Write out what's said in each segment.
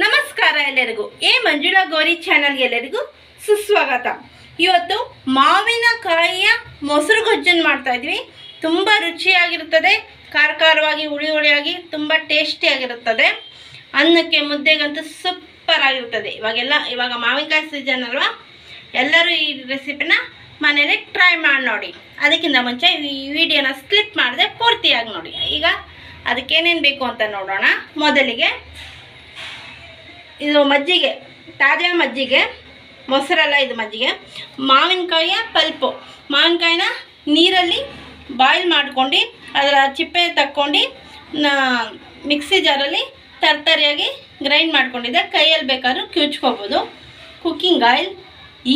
ನಮಸ್ಕಾರ ಎಲ್ಲರಿಗೂ. ಎ ಮಂಜುಳಾ ಗೌರಿ ಚಾನಲ್ಗೆ ಎಲ್ಲರಿಗೂ ಸುಸ್ವಾಗತ. ಇವತ್ತು ಮಾವಿನಕಾಯಿಯ ಮೊಸರು ಗೊಜ್ಜನ್ನು ಮಾಡ್ತಾ ಇದ್ವಿ. ತುಂಬ ರುಚಿಯಾಗಿರುತ್ತದೆ. ಖಾರ ಖಾರವಾಗಿ ಹುಳಿ ಹುಳಿಯಾಗಿ ತುಂಬ ಟೇಸ್ಟಿಯಾಗಿರುತ್ತದೆ ಅನ್ನಕ್ಕೆ ಮುದ್ದೆಗಂತೂ ಸೂಪರ್ ಆಗಿರುತ್ತದೆ. ಇವಾಗೆಲ್ಲ, ಇವಾಗ ಮಾವಿನಕಾಯಿ ಸೀಸನ್ ಅಲ್ವಾ? ಎಲ್ಲರೂ ಈ ರೆಸಿಪಿನ ಮನೇಲಿ ಟ್ರೈ ಮಾಡಿ ನೋಡಿ. ಅದಕ್ಕಿಂತ ಮುಂಚೆ ಈ ವಿಡಿಯೋನ ಸ್ಕಿಪ್ ಮಾಡಿದೆ ಪೂರ್ತಿಯಾಗಿ ನೋಡಿ. ಈಗ ಅದಕ್ಕೇನೇನು ಬೇಕು ಅಂತ ನೋಡೋಣ. ಮೊದಲಿಗೆ ಇದು ಮಜ್ಜಿಗೆ, ತಾಜಾ ಮಜ್ಜಿಗೆ, ಮೊಸರಲ್ಲ ಇದು ಮಜ್ಜಿಗೆ. ಮಾವಿನಕಾಯಿಯ ಪಲ್ಪು. ಮಾವಿನಕಾಯಿನ ನೀರಲ್ಲಿ ಬಾಯ್ಲ್ ಮಾಡ್ಕೊಂಡು, ಅದರ ಚಿಪ್ಪೆ ತಕ್ಕೊಂಡು ಮಿಕ್ಸಿ ಜಾರಲ್ಲಿ ತರ್ತರಿಯಾಗಿ ಗ್ರೈಂಡ್ ಮಾಡ್ಕೊಂಡಿದ್ದೆ ಕೈಯಲ್ಲಿ ಬೇಕಾದ್ರೂ ಕ್ಯೂಚ್ಕೋಬೋದು ಕುಕ್ಕಿಂಗ್ ಆಯಿಲ್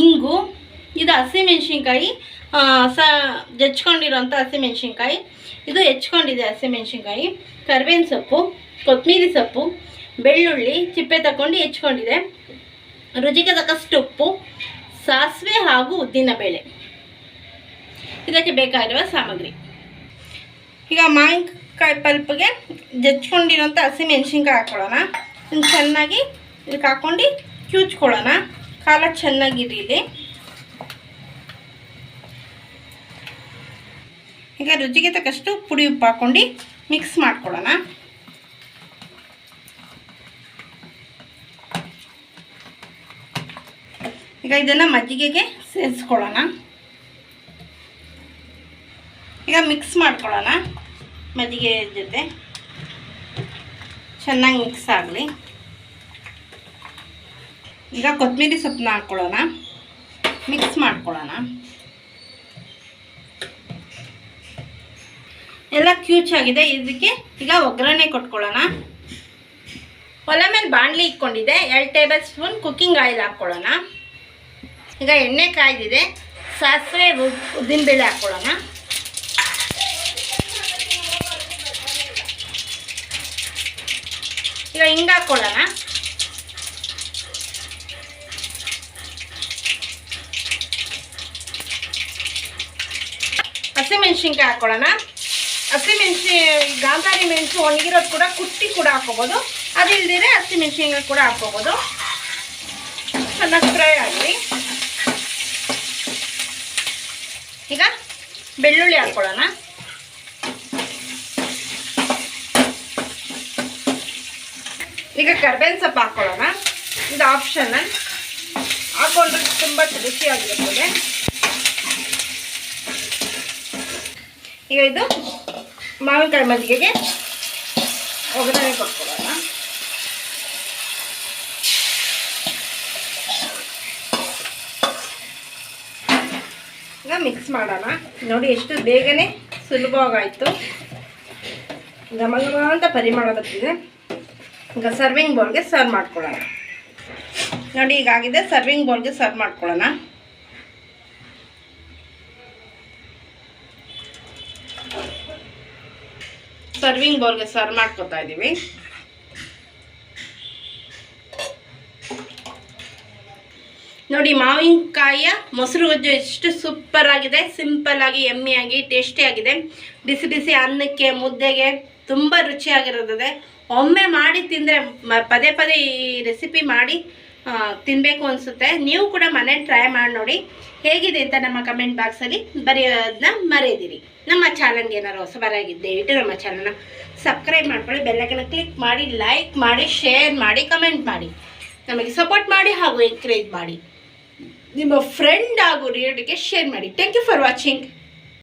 ಇಂಗು, ಇದು ಹಸಿಮೆಣ್ಸಿನ್ಕಾಯಿ ಸ ಜಚ್ಕೊಂಡಿರೋಂಥ ಹಸಿಮೆಣ್ಸಿನ್ಕಾಯಿ ಇದು ಹೆಚ್ಕೊಂಡಿದೆ ಹಸಿಮೆಣ್ಸಿನ್ಕಾಯಿ ಕರ್ಬೇವಿನ ಸೊಪ್ಪು ಕೊತ್ತಂಬರಿ ಸೊಪ್ಪು ಬೆಳ್ಳುಳ್ಳಿ ಚಿಪ್ಪೆ ತಗೊಂಡು ಹೆಚ್ಕೊಂಡಿದೆ. ರುಚಿಗೆ ತಕ್ಕಷ್ಟು ಉಪ್ಪು, ಸಾಸಿವೆ ಹಾಗೂ ಉದ್ದಿನಬೇಳೆ ಇದಕ್ಕೆ ಬೇಕಾಗಿರುವ ಸಾಮಗ್ರಿ. ಈಗ ಮಾವಿನಕಾಯಿ ಪಲ್ಪ್ಗೆ ಜಚ್ಕೊಂಡಿರೋಂಥ ಹಸಿಮೆಣ್ಸಿನ್ಕಾಯಿ ಹಾಕ್ಕೊಳ್ಳೋಣ ಚೆನ್ನಾಗಿ ಇದಕ್ಕೆ ಹಾಕ್ಕೊಂಡು ಕ್ಯೂಚ್ಕೊಳ್ಳೋಣ ಕಾಲ ಚೆನ್ನಾಗಿರಲಿ. ಈಗ ರುಚಿಗೆ ತಕ್ಕಷ್ಟು ಪುಡಿ ಉಪ್ಪು ಹಾಕ್ಕೊಂಡು ಮಿಕ್ಸ್ ಮಾಡ್ಕೊಳ್ಳೋಣ. ಈಗ ಇದನ್ನು ಮಜ್ಜಿಗೆಗೆ ಸೇರಿಸ್ಕೊಳ್ಳೋಣ. ಈಗ ಮಿಕ್ಸ್ ಮಾಡ್ಕೊಳ್ಳೋಣ ಮಜ್ಜಿಗೆ ಜೊತೆ. ಚೆನ್ನಾಗಿ ಮಿಕ್ಸ್ ಆಗಲಿ. ಈಗ ಕೊತ್ತಂಬರಿ ಸೊಪ್ಪನ್ನ ಹಾಕ್ಕೊಳ್ಳೋಣ ಮಿಕ್ಸ್ ಮಾಡ್ಕೊಳ್ಳೋಣ. ಎಲ್ಲ ಕ್ಯೂಚಾಗಿದೆ ಇದಕ್ಕೆ ಈಗ ಒಗ್ಗರಣೆ ಕೊಟ್ಕೊಳ್ಳೋಣ. ಒಲೆ ಮೇಲೆ ಬಾಣಲಿ ಇಟ್ಕೊಂಡಿದೆ ಎರಡು ಟೇಬಲ್ ಸ್ಪೂನ್ ಕುಕ್ಕಿಂಗ್ ಆಯಿಲ್ ಹಾಕ್ಕೊಳ್ಳೋಣ ಈಗ ಎಣ್ಣೆ ಕಾಯ್ದಿದೆ. ಸಾಸಿವೆ ಉದ್ದಿನಬೇಳೆ ಹಾಕ್ಕೊಳ್ಳೋಣ ಈಗ ಹಿಂಗೆ ಹಾಕ್ಕೊಳ್ಳೋಣ ಹಸಿಮೆಣ್ಸಿನ್ಕಾಯಿ ಹಾಕ್ಕೊಳ್ಳೋಣ ಹಸಿಮೆಣ್ಸಿ ಗಾಂಧಾರಿ ಮೆಣಸು ಒಣಗಿರೋದು ಕೂಡ ಕುಟ್ಟಿ ಕೂಡ ಹಾಕ್ಕೋಬೋದು. ಅದಿಲ್ದಿರೆ ಹಸಿಮೆಣ್ಸಿನ್ಕಾಯಿ ಕೂಡ ಹಾಕ್ಕೋಬೋದು. ಚೆನ್ನಾಗಿ ಫ್ರೈ ಆಗಲಿ. ಈಗ ಬೆಳ್ಳುಳ್ಳಿ ಹಾಕ್ಕೊಳ್ಳೋಣ ಈಗ ಕರ್ಬೇವಿನ ಸೊಪ್ಪು ಹಾಕ್ಕೊಳ್ಳೋಣ ಇದು ಆಪ್ಷನ್ ಹಾಕೊಂಡ್ರೆ ತುಂಬ ರುಚಿಯಾಗಿರುತ್ತದೆ ಈಗ ಇದು ಮಾವಿನಕಾಯಿ ಮಜ್ಜಿಗೆಗೆ ಒಗ್ಗರಣೆ ಕೊಟ್ಕೊಳ್ಳೋಣ. ಈಗ ಮಿಕ್ಸ್ ಮಾಡೋಣ. ನೋಡಿ ಎಷ್ಟು ಬೇಗನೆ ಸುಲಭವಾಗಾಯಿತು. ಘಮ ಘಮ ಅಂತ ಪರಿಮಳ ಬರ್ತಿದೆ ಈಗ ಸರ್ವಿಂಗ್ ಬೌಲ್ಗೆ ಸರ್ವ್ ಮಾಡ್ಕೊಳ್ಳೋಣ. ನೋಡಿ, ಈಗಾಗಿದೆ ಸರ್ವಿಂಗ್ ಬೌಲ್ಗೆ ಸರ್ವ್ ಮಾಡ್ಕೊಳ್ಳೋಣ. ಸರ್ವಿಂಗ್ ಬೌಲ್ಗೆ ಸರ್ವ್ ಮಾಡ್ಕೊತಾ ಇದ್ದೀವಿ ನೋಡಿ ಮಾವಿನಕಾಯಿಯ ಮೊಸರು ಗೊಜ್ಜು ಎಷ್ಟು ಸೂಪರ್ ಆಗಿದೆ. ಸಿಂಪಲ್ ಆಗಿ ಎಮ್ಮಿಯಾಗಿ ಟೇಸ್ಟಿ ಆಗಿದೆ. ಬಿಸಿ ಬಿಸಿ ಅನ್ನಕ್ಕೆ, ಮುದ್ದೆಗೆ ತುಂಬ ರುಚಿಯಾಗಿರುತ್ತದೆ ಒಮ್ಮೆ ಮಾಡಿ ತಿಂದರೆ ಪದೇ ಪದೇ ಈ ರೆಸಿಪಿ ಮಾಡಿ ತಿನ್ನಬೇಕು ಅನಿಸುತ್ತೆ. ನೀವು ಕೂಡ ಮನೆ ಟ್ರೈ ಮಾಡಿ ನೋಡಿ. ಹೇಗಿದೆ ಅಂತ ನಮ್ಮ ಕಮೆಂಟ್ ಬಾಕ್ಸಲ್ಲಿ ಬರೆಯೋದನ್ನ ಮರೆಯದಿರಿ. ನಮ್ಮ ಚಾನಲ್ಗೆ ಏನಾದ್ರು ಹೊಸಬರಾಗಿದ್ದೆ ಇಟ್ಟು ನಮ್ಮ ಚಾನಲ್ನ ಸಬ್ಸ್ಕ್ರೈಬ್ ಮಾಡ್ಕೊಳ್ಳಿ. ಬೆಲ್ಲಗಳ ಕ್ಲಿಕ್ ಮಾಡಿ ಲೈಕ್ ಮಾಡಿ ಶೇರ್ ಮಾಡಿ ಕಮೆಂಟ್ ಮಾಡಿ. ನಮಗೆ ಸಪೋರ್ಟ್ ಮಾಡಿ ಹಾಗೂ ಎಂಕರೇಜ್ ಮಾಡಿ. ನಿಮ್ಮ ಫ್ರೆಂಡ್ ಹಾಗೂ ರಿಲೇಟಿವ್ಗೆ ಶೇರ್ ಮಾಡಿ. Thank you for watching